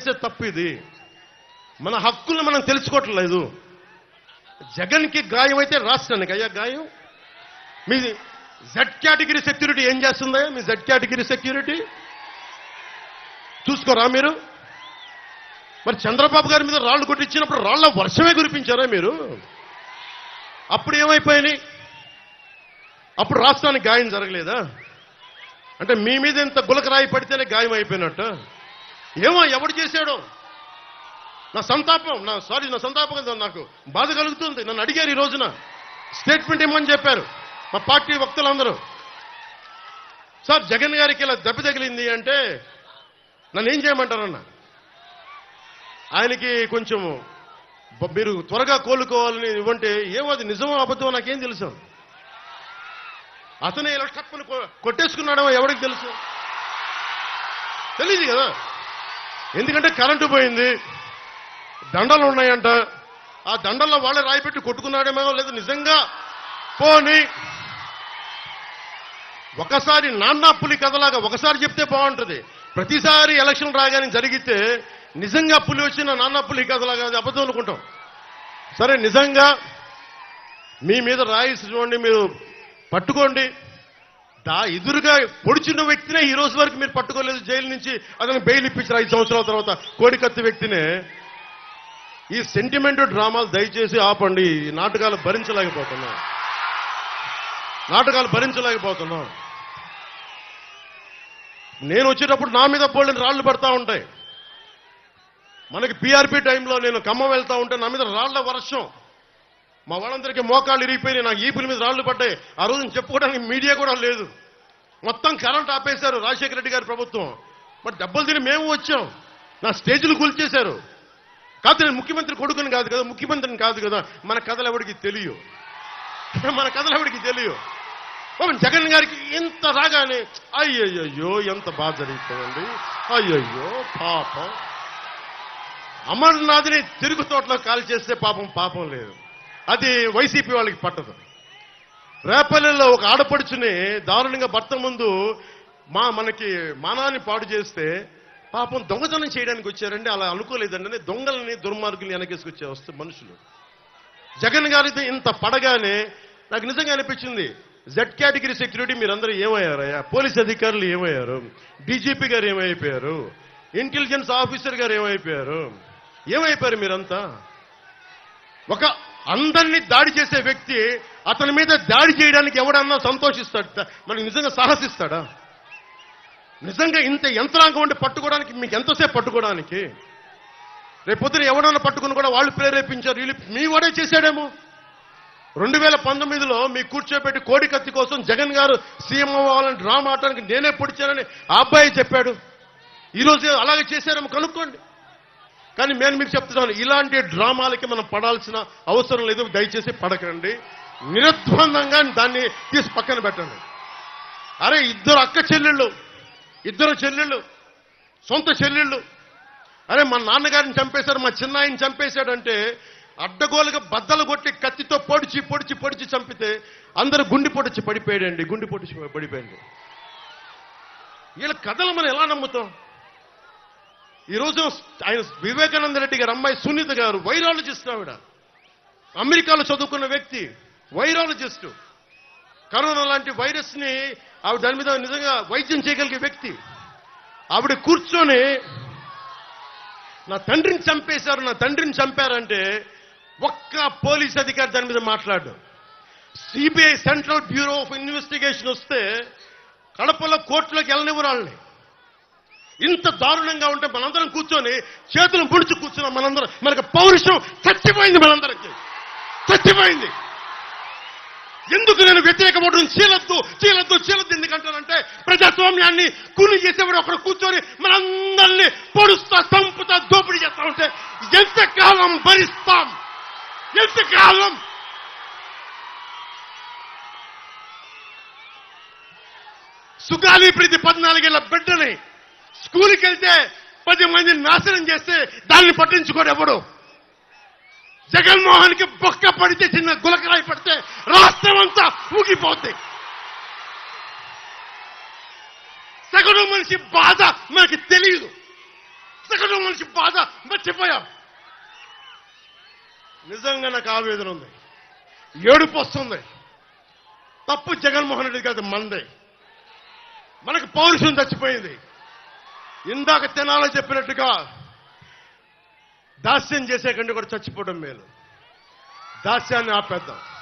చేసే తప్పు ఇది. మన హక్కులను మనం తెలుసుకోవట్లేదు జగన్కి గాయం అయితే రాష్ట్రానికి. అయ్యా గాయం? మీ జెడ్ కేటగిరీ సెక్యూరిటీ ఏం చేస్తుందా మీ జెడ్ కేటగిరీ సెక్యూరిటీ చూసుకోరా మీరు? మరి చంద్రబాబు గారి మీద రాళ్ళు కొట్టించినప్పుడు రాళ్ళ వర్షమే కురిపించారా మీరు? అప్పుడు ఏమైపోయినాయి? అప్పుడు రాష్ట్రానికి గాయం జరగలేదా? అంటే మీ మీద ఇంత గులకరాయి పడితేనే గాయం అయిపోయినట్టు. ఏమో ఎవడు చేశాడో? నా సంతాపం నా సారీ నా సంతాపం కదా నాకు. బాధ కలుగుతుంది. నన్ను అడిగారు ఈ రోజున. స్టేట్మెంట్ ఇమ్మని చెప్పారు. మా పార్టీ వక్తులందరూ. సార్ జగన్ గారికి ఇలా దెబ్బ తగిలింది అంటే నన్ను ఏం చేయమంటారన్న? ఆయనకి కొంచెం మీరు త్వరగా కోలుకోవాలని ఇవ్వంటే ఏమో అది నిజమో అబద్ధమో నాకేం తెలుసు. అతనే ఇలా టక్కుని కొ- కొట్టేసుకున్నాడో ఎవరికి తెలుసు? తెలియదు కదా. ఎందుకంటే కరెంటు పోయింది. దండలు ఉన్నాయంట. ఆ దండల్లో వాళ్ళే రాయి పెట్టి కొట్టుకున్నాడేమో లేదు నిజంగా? పోని. ఒకసారి నాన్న పులి కథలాగా ఒకసారి చెప్తే బాగుంటుంది. ప్రతిసారి ఎలక్షన్ రాగానే జరిగితే నిజంగా పులి వచ్చిన నాన్న పులి కథలాగా అది అబద్ధం అనుకుంటాం. సరే నిజంగా మీ మీద రాయి చూడండి మీరు పట్టుకోండి. దా ఎదురుగా పొడిచిన వ్యక్తినే ఈ రోజు వరకు మీరు పట్టుకోలేదు జైలు నుంచి. అతను బెయిల్ ఇప్పించారు ఐదు సంవత్సరాల తర్వాత. కోడికత్తి వ్యక్తినే. ఈ సెంటిమెంట్ డ్రామాలు దయచేసి ఆపండి. ఈ నాటకాలు భరించలేకపోతున్నాం. నాటకాలు భరించలేకపోతున్నాం. నేను వచ్చేటప్పుడు నా మీద పోలిన రాళ్ళు పడతా ఉంటాయి. మనకి పీఆర్పీ టైంలో నేను ఖమ్మం వెళ్తా ఉంటే నా మీద రాళ్ళ వర్షం. మా వాళ్ళందరికీ మోకాళ్ళు ఇరిగిపోయినాయి నాకు ఈపుల మీద రాళ్ళు పడ్డాయి. ఆ రోజు చెప్పుకోవడానికి మీడియా కూడా లేదు. మొత్తం కరెంట్ ఆపేశారు రాజశేఖర రెడ్డి గారి ప్రభుత్వం. మరి దెబ్బలు తిని మేము వచ్చాం. నా స్టేజ్లు కూల్చేశారు. కాదు నేను ముఖ్యమంత్రి కొడుకుని కాదు కదా ముఖ్యమంత్రిని కాదు కదా మన కథలు ఎవరికి తెలియవు మన కథలు ఎవరికి తెలియవు జగన్ గారికి ఇంత రాగానే అయ్యయ్యో ఎంత బాధ జరుగుతుందండి అయ్యయ్యో పాపం. అమర్నాథ్ని తిరుగు తోటలో కాల్ చేస్తే పాపం పాపం లేదు. అది వైసీపీ వాళ్ళకి పట్టదు. రేపల్లెల్లో ఒక ఆడపడుచుని దారుణంగా భర్త ముందు మా మనకి మానాన్ని పాడు చేస్తే పాపం దొంగతనం చేయడానికి వచ్చారండి అలా అనుకోలేదండి అని దొంగలని దుర్మార్గుల్ని వెనకేసుకొచ్చే వస్తే మనుషులు. జగన్ గారితో ఇంత పడగానే నాకు నిజంగా అనిపించింది జెడ్ కేటగిరీ సెక్యూరిటీ మీరందరూ ఏమయ్యారయ్యా? పోలీస్ అధికారులు ఏమయ్యారు? డీజీపీ గారు ఏమైపోయారు? ఇంటెలిజెన్స్ ఆఫీసర్ గారు ఏమైపోయారు? ఏమైపోయారు మీరంతా? ఒక అందరినీ దాడి చేసే వ్యక్తి అతని మీద దాడి చేయడానికి ఎవడన్నా సంతోషిస్తాడు? మనకి నిజంగా సాహసిస్తాడా? నిజంగా ఇంత యంత్రాంగం ఉండి పట్టుకోవడానికి మీకు ఎంతసేపు పట్టుకోవడానికి? రేపొద్దున ఎవడన్నా పట్టుకుని కూడా వాళ్ళు ప్రేరేపించారు వీళ్ళు మీ వాడే చేశాడేమో. రెండు వేల పంతొమ్మిదిలో మీ కూర్చోబెట్టి కోడి కత్తి కోసం జగన్ గారు సీఎం అవ్వాలని డ్రామా ఆడటానికి నేనే పొడిచానని ఆ అబ్బాయి చెప్పాడు. ఈరోజు అలాగే చేశారేమో కనుక్కోండి. కానీ నేను మీకు చెప్తున్నాను ఇలాంటి డ్రామాలకి మనం పడాల్సిన అవసరం లేదు దయచేసి పడకండి. నిరద్వందంగా దాన్ని తీసి పక్కన పెట్టండి. అరే ఇద్దరు అక్క చెల్లెళ్ళు ఇద్దరు చెల్లెళ్ళు సొంత చెల్లెళ్ళు. అరే మా నాన్నగారిని చంపేశారు మా చిన్నాయిని చంపేశాడంటే అడ్డగోలుగా బద్దలు కొట్టి కత్తితో పొడిచి పొడిచి పొడిచి చంపితే అందరూ గుండి పొడిచి పడిపోయాడండి గుండి పొడిచి పడిపోయింది వీళ్ళ కథలు మనం ఎలా నమ్ముతాం? ఈరోజు ఆయన వివేకానంద రెడ్డి గారు అమ్మాయి సునీత గారు వైరాలజిస్ట్ ఆవిడ. అమెరికాలో చదువుకున్న వ్యక్తి వైరాలజిస్ట్. కరోనా లాంటి వైరస్ని ఆవిడ దాని మీద నిజంగా వైద్యం చేయగలిగే వ్యక్తి. ఆవిడ కూర్చొని నా తండ్రిని చంపేశారు నా తండ్రిని చంపారంటే ఒక్క పోలీస్ అధికారి దాని మీద మాట్లాడు. CBI central bureau of investigation వస్తే కడపలో కోర్టులోకి వెళ్ళనివ్వరాళ్ళని ఇంత దారుణంగా ఉంటే మనందరం కూర్చొని చేతులు ముడిచి కూర్చున్నాం మనందరం మనకు పౌరుషం చచ్చిపోయింది మనందరికి. చచ్చిపోయింది. ఎందుకు నేను వ్యతిరేక ఓటును చీలద్దు చీలద్దు చీలద్దు ఎందుకంటానంటే ప్రజాస్వామ్యాన్ని కూలి చేసేవాడు ఒకడు కూర్చొని మనందరినీ పొడుస్తా చంపుతా దోపిడీ చేస్తా ఉంటే ఎంతకాలం భరిస్తాం? ఎంతకాలం సుగాలి ప్రీతి పద్నాలుగేళ్ళ బిడ్డని స్కూల్కి వెళ్తే పది మందిని నాశనం చేస్తే దాన్ని పట్టించుకోడు ఎవడు జగన్మోహన్కి బొక్క పడితే చిన్న గులకరాయి పడితే రాష్ట్రం అంతా ఊగిపోద్ది. సగటు మనిషి బాధ మనకి తెలియదు సగటు మనిషి బాధ మర్చిపోయాం. నిజంగా నాకు ఆవేదన ఉంది. ఏడుపు వస్తుంది. తప్పు జగన్మోహన్ రెడ్డి కాదు మనదే మనకు పౌరుషం చచ్చిపోయింది. ఇందాక తినాలో చెప్పినట్టుగా దాస్యం చేసే కంటే కూడా చచ్చిపోవడం మేలు. దాస్యాన్ని ఆపేద్దాం.